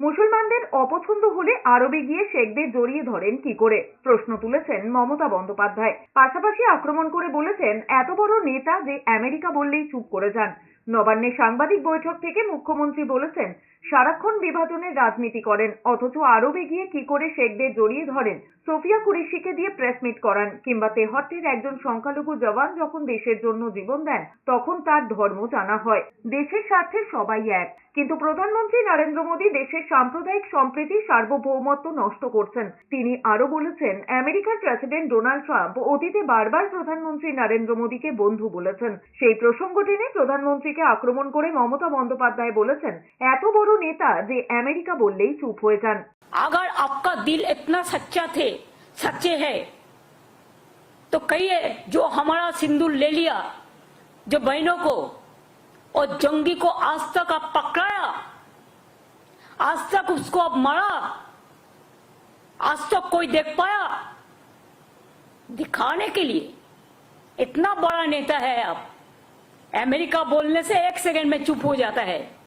মুসলমানদের অপছন্দ হলে আরবে গিয়ে শেখদের জড়িয়ে ধরেন কি করে? প্রশ্ন তুলেছেন মমতা বন্দ্যোপাধ্যায়। পাশাপাশি আক্রমণ করে বলেছেন, এত বড় নেতা যে আমেরিকা বললেই চুপ করে যান। নবান্নে সাংবাদিক বৈঠক থেকে মুখ্যমন্ত্রী বলেছেন, সারাক্ষণ বিভাজনের রাজনীতি করেন, অথচ আরবে গিয়ে কি করে শেখদের জড়িয়ে ধরেন? সোফিয়া কুরেশিকে দিয়ে প্রেস মিট করান, কিংবা তেহট্টের একজন সংখ্যালঘু জওয়ান যখন দেশের জন্য জীবন দেন, তখন তার ধর্ম জানা হয়। দেশের স্বার্থে সবাই এক। কিন্তু প্রধানমন্ত্রী নরেন্দ্র মোদী দেশের সাম্প্রদায়িক সম্প্রীতি সার্বভৌমত্ব নষ্ট করছেন তিনি আরো বলেছেন আমেরিকার প্রেসিডেন্ট ডোনাল্ড ট্রাম্প অতীতে বারবার প্রধানমন্ত্রী নরেন্দ্র মোদীকে বন্ধু বলেছেন সেই প্রসঙ্গ টেনে প্রধানমন্ত্রীকে আক্রমণ করে মমতা বন্দ্যোপাধ্যায় বলেছেন এত বড় নেতা যে আমেরিকা বললেই চুপ হয়ে যান अगर आपका दिल इतना सच्चा थे सच्चे है तो कहिए जो हमारा सिंदूर ले लिया जो बहनों को और जंगी को आज तक आप पकड़ाया आज तक उसको आप मारा। आज तक कोई देख पाया। दिखाने के लिए। इतना बड़ा नेता है आप। अमेरिका बोलने से एक सेकंड में चुप हो जाता है।